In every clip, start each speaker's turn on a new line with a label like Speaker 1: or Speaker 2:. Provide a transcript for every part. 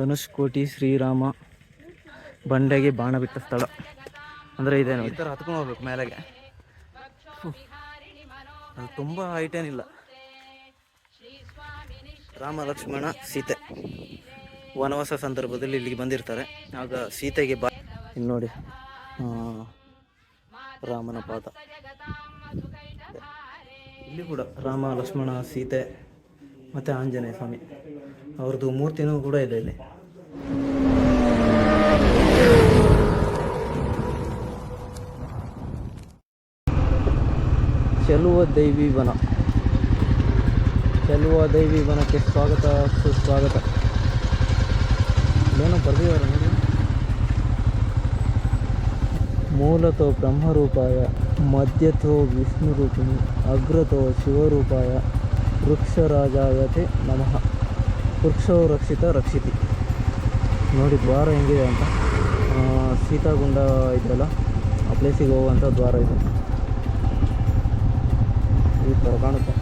Speaker 1: ಧನುಷ್ಕೋಟಿ ಶ್ರೀರಾಮ ಬಂಡೆಗೆ ಬಾಣ ಬಿಟ್ಟ ಸ್ಥಳ. ಅಂದರೆ ಇದೆ ಈ ಥರ ಹತ್ಕೊಂಡು ಹೋಗ್ಬೇಕು ಮೇಲೆಗೆ. ಅಲ್ಲಿ ತುಂಬ ಹೈಟ್ ಏನಿಲ್ಲ. ರಾಮ, ಲಕ್ಷ್ಮಣ, ಸೀತೆ. ವನವಾಸ ಸಂದರ್ಭದಲ್ಲಿ ಇಲ್ಲಿಗೆ ಬಂದಿರ್ತಾರೆ. ಆಗ ಸೀತೆಗೆ ಬಾ ಇಲ್ಲಿ ನೋಡಿ ರಾಮನ ಪಾದ. ಇಲ್ಲಿ ಕೂಡ ರಾಮ, ಲಕ್ಷ್ಮಣ, ಸೀತೆ ಮತ್ತು ಆಂಜನೇಯ ಸ್ವಾಮಿ. ಅವ್ರದ್ದು ಮೂರ್ತಿನೂ ಕೂಡ ಇದೆ ಇಲ್ಲಿ. ಚೆಲುವ ದೈವಿ ವನ. ಚೆಲುವ ದೈವಿ ವನಕ್ಕೆ ಸ್ವಾಗತ, ಸುಸ್ವಾಗತ. ಏನೋ ಬರ್ದಿದ್ದಾರೆ ನೋಡಿ. ಮೂಲತೋ ಬ್ರಹ್ಮರೂಪಾಯ, ಮಧ್ಯತೋ ವಿಷ್ಣುರೂಪಿಣಿ, ಅಗ್ರತೋ ಶಿವರೂಪಾಯ, ವೃಕ್ಷರಾಜಾಯತೆ ನಮಃ. ವೃಕ್ಷೋ ರಕ್ಷಿತ. ರಕ್ಷಿತಿ ನೋಡಿ, ದ್ವಾರ ಹೆಂಗಿದೆ ಅಂತ. ಸೀತಾಗುಂಡ ಇದೆಯಲ್ಲ ಆ ಪ್ಲೇಸಿಗೆ ಹೋಗುವಂಥ ದ್ವಾರ ಇದೆ. ಈ ಥರ ಕಾಣುತ್ತೆ.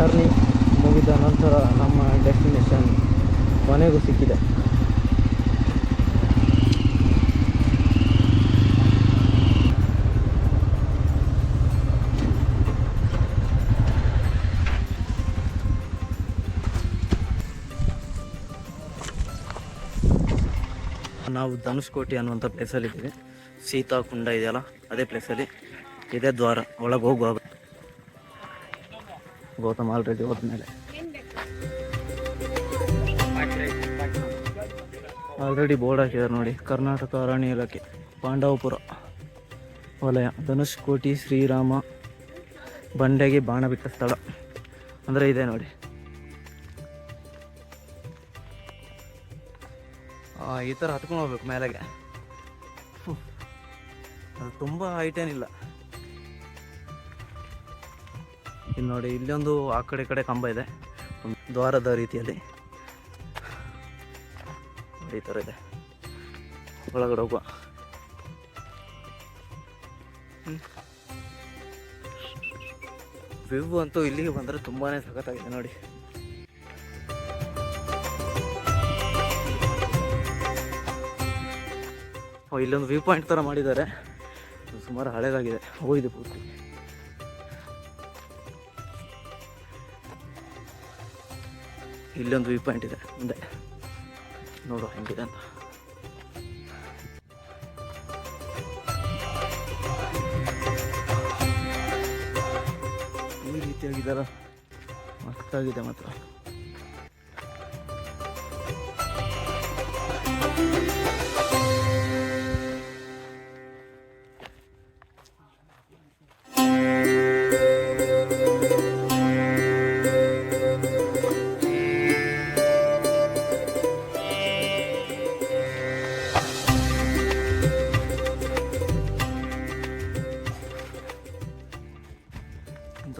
Speaker 1: ಜರ್ನಿ ಮುಗಿದ ನಂತರ ನಮ್ಮ ಡೆಸ್ಟಿನೇಷನ್ ಕೊನೆಗೂ ಸಿಕ್ಕಿದೆ. ನಾವು ಧನುಷ್ಕೋಟಿ ಅನ್ನುವಂಥ ಪ್ಲೇಸಲ್ಲಿ ಇದ್ದೀವಿ ಸೀತಾಕುಂಡ ಇದೆಯಲ್ಲ, ಅದೇ ಪ್ಲೇಸಲ್ಲಿ ಇದೇ ದ್ವಾರ, ಒಳಗೆ ಹೋಗುವಾಗ. ಗೌತಮ್ ಆಲ್ರೆಡಿ ಹೋದ್ಮೇಲೆ. ಆಲ್ರೆಡಿ ಬೋರ್ಡ್ ಹಾಕಿದ್ದಾರೆ ನೋಡಿ, ಕರ್ನಾಟಕ ಅರಣ್ಯ ಇಲಾಖೆ, ಪಾಂಡವಪುರ ವಲಯ ಧನುಷ್ಕೋಟಿ ಶ್ರೀರಾಮ, ಬಂಡೆಗೆ ಬಾಣ ಬಿಟ್ಟ ಸ್ಥಳ. ಅಂದರೆ ಇದೆ ನೋಡಿ. ಈ ಥರ ಹತ್ಕೊಂಡು ಹೋಗ್ಬೇಕು ಮೇಲೆಗೆ. ಅದು ತುಂಬ ಹೈಟ್ ಇಲ್ಲಿ ನೋಡಿ, ಇಲ್ಲೊಂದು ಆ ಕಡೆ ಕಡೆ ಕಂಬ ಇದೆ. ದ್ವಾರದ ರೀತಿಯಲ್ಲಿ. ಈ ಥರ ಇದೆ. ಒಳಗಡೆ ಹೋಗುವ. ವ್ಯೂ ಅಂತೂ ಇಲ್ಲಿಗೆ ಬಂದರೆ ತುಂಬಾನೇ ಸಖತ್ತಾಗಿದೆ ನೋಡಿ. ಇಲ್ಲೊಂದು ವ್ಯೂ ಪಾಯಿಂಟ್ ಥರ ಮಾಡಿದ್ದಾರೆ. ಸುಮಾರು ಹಳೇದಾಗಿದೆ. ಹೋಗಿದೆ ಪೂರ್ತಿ. ಇಲ್ಲೊಂದು ವ್ಯೂ ಪಾಯಿಂಟ್ ಇದೆ ಮುಂದೆ. ನೋಡು ಹೆಂಗಿದೆ ಅಂತ. ಈ ರೀತಿಯಾಗಿದ್ದಾರ ಮಸ್ತಾಗಿದೆ ಮಾತ್ರ.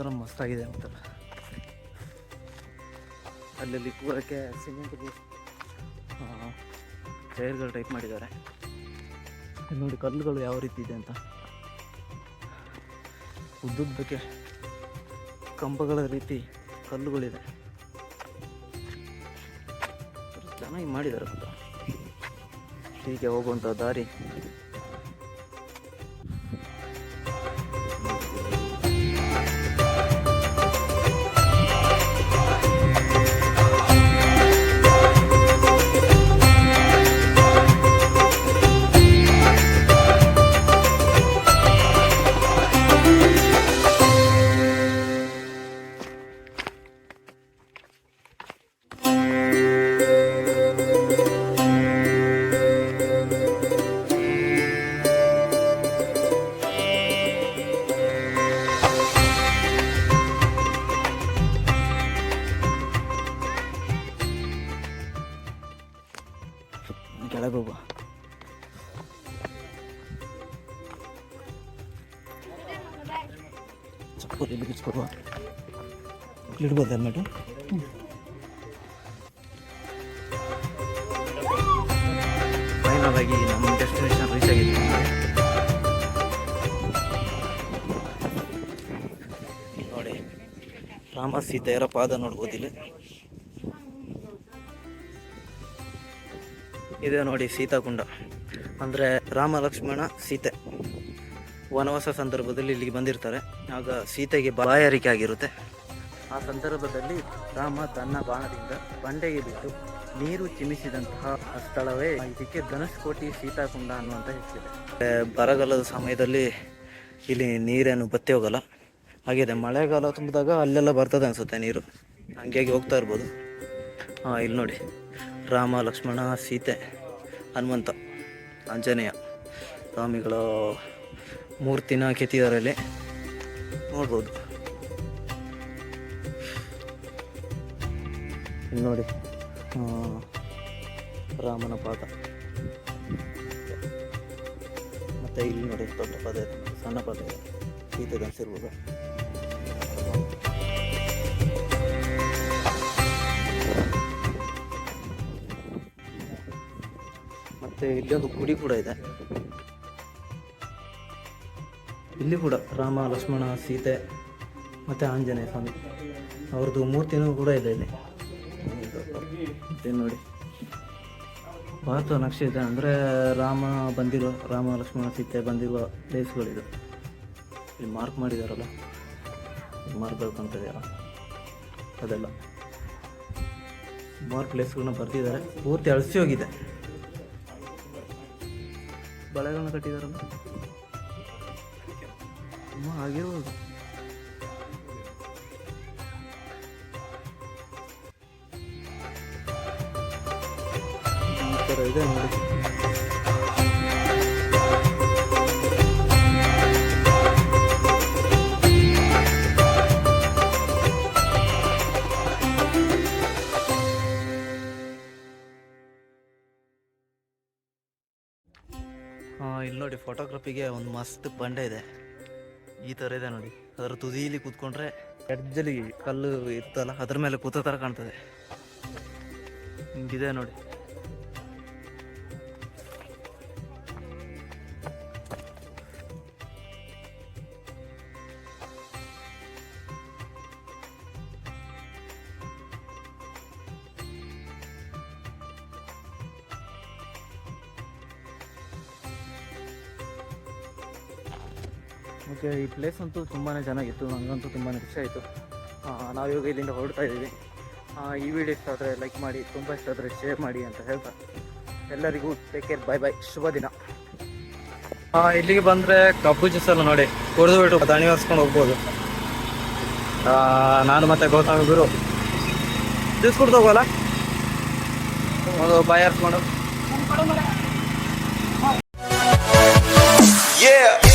Speaker 1: ಒಂಥರ ಮಸ್ತಾಗಿದೆ ಒಂಥರ ಅಲ್ಲಲ್ಲಿ ಕೂರಕ್ಕೆ ಸಿಮೆಂಟ್ ಚೇರ್ಗಳು ಟೈಪ್ ಮಾಡಿದ್ದಾರೆ. ನೋಡಿ ಕಲ್ಲುಗಳು ಯಾವ ರೀತಿ ಇದೆ ಅಂತ. ಉದ್ದುದ್ದಕ್ಕೆ ಕಂಬಗಳ ರೀತಿ ಕಲ್ಲುಗಳಿದೆ. ಚೆನ್ನಾಗಿ ಮಾಡಿದ್ದಾರೆ ಅಂತ. ಹೀಗೆ ಹೋಗುವಂಥ ದಾರಿ. ಕೆಳಗೋಗುವ ಚಪ್ಪಲಿ ಇಡ್ಬೋದು ಹೆಲ್ಮೆಟು ಫೈನಲ್ ಆಗಿ ನಮ್ಮ ಡೆಸ್ಟಿನೇಷನ್ ರೀಚ್ ಆಗಿದೆ ನೋಡಿ, ರಾಮ ಸೀತೆಯರ ಪಾದ ನೋಡ್ಬೋದಿಲ್ಲ. ಇದೆ ನೋಡಿ ಸೀತಾಕುಂಡ. ಅಂದರೆ ರಾಮ ಲಕ್ಷ್ಮಣ ಸೀತೆ. ವನವಾಸ ಸಂದರ್ಭದಲ್ಲಿ ಇಲ್ಲಿಗೆ ಬಂದಿರ್ತಾರೆ. ಆಗ ಸೀತೆಗೆ ಬಾಯಾರಿಕೆ ಆಗಿರುತ್ತೆ. ಆ ಸಂದರ್ಭದಲ್ಲಿ ರಾಮ ತನ್ನ ಬಾಣದಿಂದ ಬಂಡೆಗೆ ಬಿಟ್ಟು ನೀರು ಚಿಮಿಸಿದಂತಹ ಸ್ಥಳವೇ ಇದಕ್ಕೆ ಧನುಷ್ಕೋಟಿ ಸೀತಾಕುಂಡ ಅನ್ನುವಂಥ ಹೆಸರಿದೆ. ಬರಗಾಲದ ಸಮಯದಲ್ಲಿ ಇಲ್ಲಿ ನೀರೇನು ಬತ್ತಿ ಹೋಗಲ್ಲ ಹಾಗಿದೆ ಮಳೆಗಾಲ ತುಂಬಿದಾಗ ಅಲ್ಲೆಲ್ಲ ಬರ್ತದೆ ಅನಿಸುತ್ತೆ ನೀರು. ಹಂಗಾಗಿ ಹೋಗ್ತಾ ಇರ್ಬೋದು. ಹಾಂ, ಇಲ್ಲಿ ನೋಡಿ. ರಾಮ, ಲಕ್ಷ್ಮಣ, ಸೀತೆ, ಹನುಮಂತ, ಆಂಜನೇಯ ಸ್ವಾಮಿಗಳ ಮೂರ್ತಿನ ಕೆತ್ತಿದಾರಲ್ಲಿ ನೋಡ್ಬೋದು. ನೋಡಿ ರಾಮನ ಪಾದ. ಮತ್ತು ಇಲ್ಲಿ ನೋಡಿ ದೊಡ್ಡ ಪದ ಸಣ್ಣ ಪಾದ ಸೀತೆ ಅನ್ಸಿರ್ಬೋದು ಮತ್ತೆ ಇಲ್ಲಿ ಒಂದು ಗುಡಿ ಕೂಡ ಇದೆ. ಇಲ್ಲಿ ಕೂಡ ರಾಮ, ಲಕ್ಷ್ಮಣ, ಸೀತೆ ಮತ್ತೆ ಆಂಜನೇಯ ಸ್ವಾಮಿ ಅವ್ರದ್ದು ಮೂರ್ತಿನೂ ಕೂಡ ಇದೆ ಇಲ್ಲಿ. ನೋಡಿ. ಭಾರತ ನಕ್ಷೆ ಇದೆ ಅಂದರೆ ರಾಮ ಬಂದಿರೋ, ರಾಮ, ಲಕ್ಷ್ಮಣ, ಸೀತೆ ಬಂದಿರುವ ಪ್ಲೇಸ್ಗಳಿದೆ. ಇಲ್ಲಿ ಮಾರ್ಕ್ ಮಾಡಿದಾರಲ್ಲ. ಮಾರ್ಕ್ ಕಾಣ್ತಿದೆಯಲ್ಲ ಅದೆಲ್ಲ. ಸುಮಾರು ಪ್ಲೇಸ್ಗಳನ್ನ ಬರ್ತಿದ್ದಾರೆ ಪೂರ್ತಿ ಅಳಿಸಿ ಹೋಗಿದೆ. ಬಳೆಗಳನ್ನ ಕಟ್ಟಿದಾರಲ್ಲ? ತುಂಬ ಆಗಿರ್ಬೋದು. ಇದೆ ನೋಡಿ. ನೋಡಿ ಫೋಟೋಗ್ರಫಿಗೆ ಒಂದು ಮಸ್ತ್ ಬಂಡೆ ಇದೆ. ಈ ತರ ಇದೆ ನೋಡಿ. ಅದರ ತುದಿಲಿ ಕೂತ್ಕೊಂಡ್ರೆ ಎಡ್ಜಲ್ಲಿ ಕಲ್ಲು ಇರ್ತಲ್ಲ ಅದ್ರ ಮೇಲೆ ಕೂತ ತರ ಕಾಣ್ತದೆ. ಹಿಂಗಿದೆ ನೋಡಿ. ಓಕೆ ಈ ಪ್ಲೇಸ್ ಅಂತೂ ತುಂಬಾ ಚೆನ್ನಾಗಿತ್ತು. ನನಗಂತೂ ತುಂಬಾ ಖುಷಿ ಆಯಿತು. ನಾವು ಇವಾಗ ಇಲ್ಲಿಂದ ಹೊರಡ್ತಾ ಇದ್ದೀವಿ. ಈ ವಿಡಿಯೋ ಇಷ್ಟ ಆದರೆ ಲೈಕ್ ಮಾಡಿ ತುಂಬ ಇಷ್ಟ ಆದರೆ ಶೇರ್ ಮಾಡಿ ಅಂತ ಹೇಳ್ತಾ ಎಲ್ಲರಿಗೂ ಟೇಕ್ ಕೇರ್ ಬೈ ಬಾಯ್ ಶುಭ ದಿನ. ಇಲ್ಲಿಗೆ ಬಂದರೆ ಕಬ್ಬು ಜ್ಯೂಸ್ ಎಲ್ಲ ನೋಡಿ ಕುಡಿದು ಬಿಟ್ಟು ದಣಿ ಒರೆಸ್ಕೊಂಡು ಹೋಗ್ಬೋದು. ನಾನು ಮತ್ತೆ ಗೌತಮ್ ಗುರು ಜ್ಯೂಸ್ ಕುಡ್ದು ಹೋಗೋಲ್ಲ? ಒಂದು ಬಾಯ್ ಹರ್ಸ್ಕೊಂಡು. Yeah!